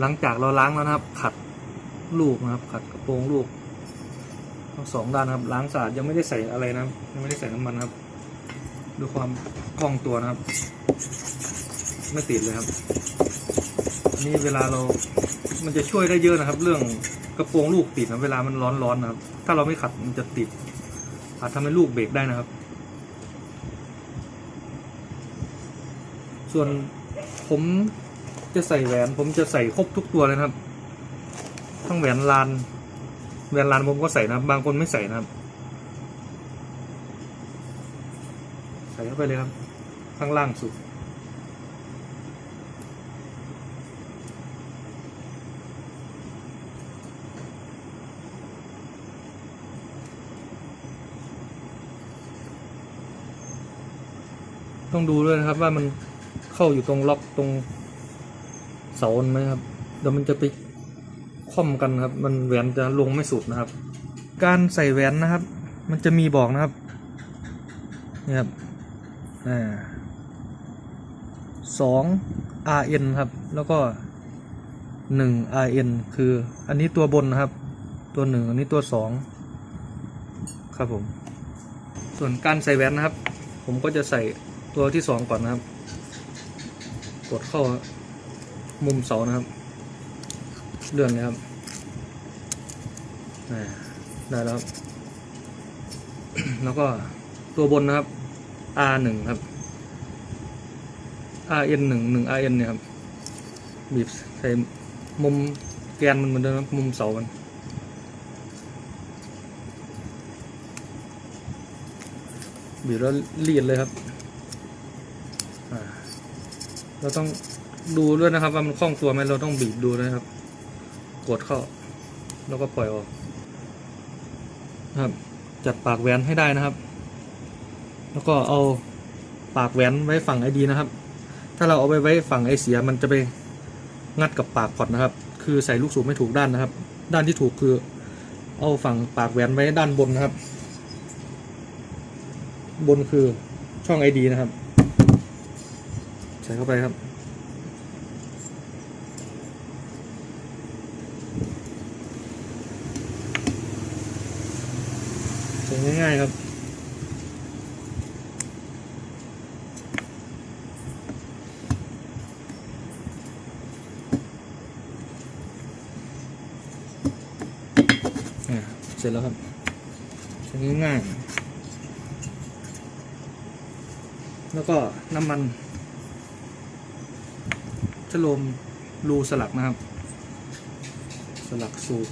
หลังจากเราล้างแล้วนะครับ ขัดลูกนะครับ ขัดกระโปรงลูกทั้งสองด้านนะครับ ล้างสะอาดยังไม่ได้ใส่อะไรนะยังไม่ได้ใส่น้ำมันนะครับดูความคล่องตัวนะครับ ไม่ติดเลยครับอันนี้เวลาเรา มันจะช่วยได้เยอะนะครับ เรื่องกระโปรงลูกติดนะเวลามันร้อนๆนะครับ ถ้าเราไม่ขัดมันจะติด อาจทำให้ลูกเบรกได้นะครับ ส่วนผม จะใส่แหวน ผมจะใส่ครบทุกตัวเลยนะครับ ทั้งแหวนลานแหวนลานผมก็ใส่นะครับ บางคนไม่ใส่นะครับ ใส่เข้าไปเลยครับ ข้างล่างสุด ต้องดูด้วยนะครับว่ามันเข้าอยู่ตรงล็อกตรง เสาไหมครับเดี๋ยวมันจะไปคว่ำกันครับ มันแหวนจะลงไม่สุดนะครับ การใส่แหวนนะครับ มันจะมีบอกนะครับนี่ครับอ่าสอง RN ครับ แล้วก็หนึ่ง RN คืออันนี้ตัวบนนะครับ ตัวหนึ่งอันนี้ตัวสองครับผม ส่วนการใส่แหวนนะครับ ผมก็จะใส่ตัวที่สองก่อนนะครับ กดเข้า มุมเสานะครับ เลื่อนเลยครับได้แล้วครับแล้วก็ตัวบนนะครับ R หนึ่งครับ RN หนึ่งหนึ่ง RN เนี่ยครับ บีบใส่มุมแกนมันเหมือนเดิมมุมเสามันบีบแล้วรีดเลยครับเราต้อง ดูด้วยนะครับ ว่ามันคล่องตัวไหมเราต้องบีบดูนะครับ กดเข้า แล้วก็ปล่อยออกครับ จัดปากแหวนให้ได้นะครับ แล้วก็เอาปากแหวนไว้ฝั่งไอดีนะครับ ถ้าเราเอาไปไว้ฝั่งไอเสียมันจะไปงัดกับปากพอดนะครับ คือใส่ลูกสูบไม่ถูกด้านนะครับ ด้านที่ถูกคือ เอาฝั่งปากแหวนไว้ด้านบนนะครับ บนคือช่องไอดีนะครับ ใส่เข้าไปครับ ใส่ง่ายๆครับอ่าเสร็จแล้วครับช้ง่ายๆแล้วก็น้ำมันชะโลมรูสลักนะครับ สลักสูบ